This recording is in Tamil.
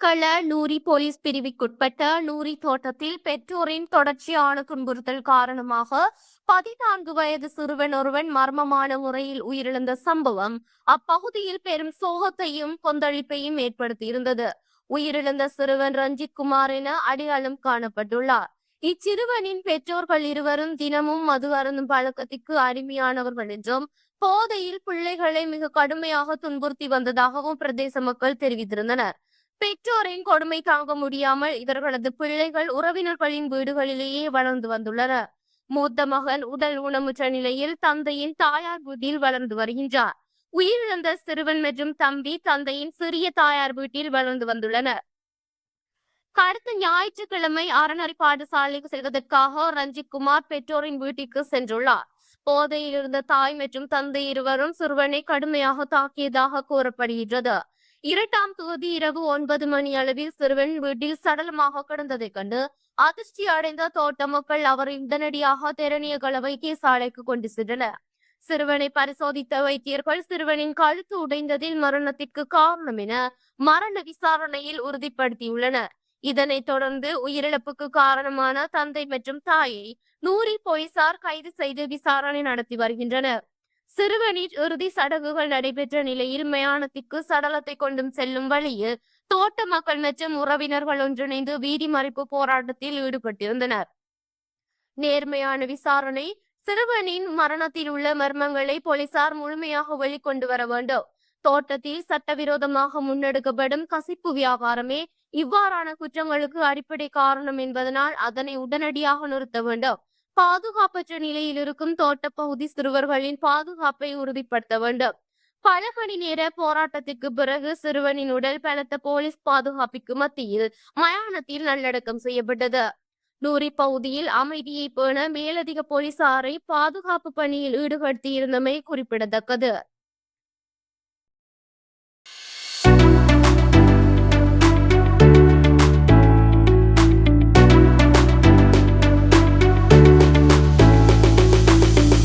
கள நூரி போலீஸ் பிரிவுக்குட்பட்ட நூரி தோட்டத்தில் பெற்றோரின் தொடர்ச்சியான துன்புறுத்தல் காரணமாக பதினான்கு வயது சிறுவன் ஒருவன் மர்மமான முறையில் உயிரிழந்த சம்பவம் அப்பகுதியில் பெரும் சோகத்தையும் கொந்தளிப்பையும் ஏற்படுத்தியிருந்தது. உயிரிழந்த சிறுவன் ரஞ்சித் குமார் என அடையாளம் காணப்பட்டுள்ளார். இச்சிறுவனின் பெற்றோர்கள் இருவரும் தினமும் மது அருந்தும் பழக்கத்திற்கு அடிமையானவர்கள் என்றும் போதையில் பிள்ளைகளை மிக கடுமையாக துன்புறுத்தி வந்ததாகவும் பிரதேச மக்கள் தெரிவித்திருந்தனர். பெற்றோரின் கொடுமை தாங்க முடியாமல் இவர்களது பிள்ளைகள் உறவினர்களின் வீடுகளிலேயே வளர்ந்து வந்துள்ளனர் மூத்த மகன் உடல் ஊனமுற்ற நிலையில் தந்தையின் தாயார் வீட்டில் வளர்ந்து வருகின்றார். உயிரிழந்த சிறுவன் மற்றும் தம்பி தந்தையின் சிறிய தாயார் வீட்டில் வளர்ந்து வந்துள்ளனர். கடந்த ஞாயிற்றுக்கிழமை அறநறி பாடசாலைக்கு செல்வதற்காக ரஞ்சித் குமார் பெற்றோரின் வீட்டிற்கு சென்றுள்ளார். போதையில் இருந்த தாய் மற்றும் தந்தை இருவரும் சிறுவனை கடுமையாக தாக்கியதாக கூறப்படுகின்றது. இரண்டாம் தேதி இரவு ஒன்பது மணி அளவில் சிறுவன் வீட்டில் சடலமாக கிடந்ததைக் கண்டு அதிர்ச்சி அடைந்த தோட்ட மக்கள் அவரை உடனடியாக தெரணியகல வைத்திய சாலைக்கு கொண்டு சென்றனர். சிறுவனை பரிசோதித்த வைத்தியர்கள் சிறுவனின் கழுத்து உடைந்ததில் மரணத்திற்கு காரணம் என மரண விசாரணையில் உறுதிப்படுத்தியுள்ளனர். இதனைத் தொடர்ந்து உயிரிழப்புக்கு காரணமான தந்தை மற்றும் தாயை நூறி போலீசார் கைது செய்து விசாரணை நடத்தி வருகின்றனர். சிறுவனின் இறுதி சடங்குகள் நடைபெற்ற நிலையில் மயானத்திற்கு சடலத்தை கொண்டும் செல்லும் வழியில் தோட்ட மக்கள் மற்றும் உறவினர்கள் ஒன்றிணைந்து வீதி மறைப்பு போராட்டத்தில் ஈடுபட்டிருந்தனர். நேர்மையான விசாரணை சிறுவனின் மரணத்தில் உள்ள மர்மங்களை போலீசார் முழுமையாக வெளிக்கொண்டு வர வேண்டும். தோட்டத்தில் சட்டவிரோதமாக முன்னெடுக்கப்படும் கசிப்பு வியாபாரமே இவ்வாறான குற்றங்களுக்கு அடிப்படை காரணம் என்பதனால் அதனை உடனடியாக நிறுத்த வேண்டும். பாதுகாப்பற்ற நிலையில் இருக்கும் தோட்டப்பகுதி சிறுவர்களின் பாதுகாப்பை உறுதிப்படுத்த வேண்டும். பல மணி நேர போராட்டத்திற்கு பிறகு சிறுவனின் உடல் பலத்த போலீஸ் பாதுகாப்பிற்கு மத்தியில் மயானத்தில் நல்லடக்கம் செய்யப்பட்டது. நூரி பகுதியில் அமைதியை பேண மேலதிக போலீசாரை பாதுகாப்பு பணியில் ஈடுபடுத்தியிருந்தமை குறிப்பிடத்தக்கது.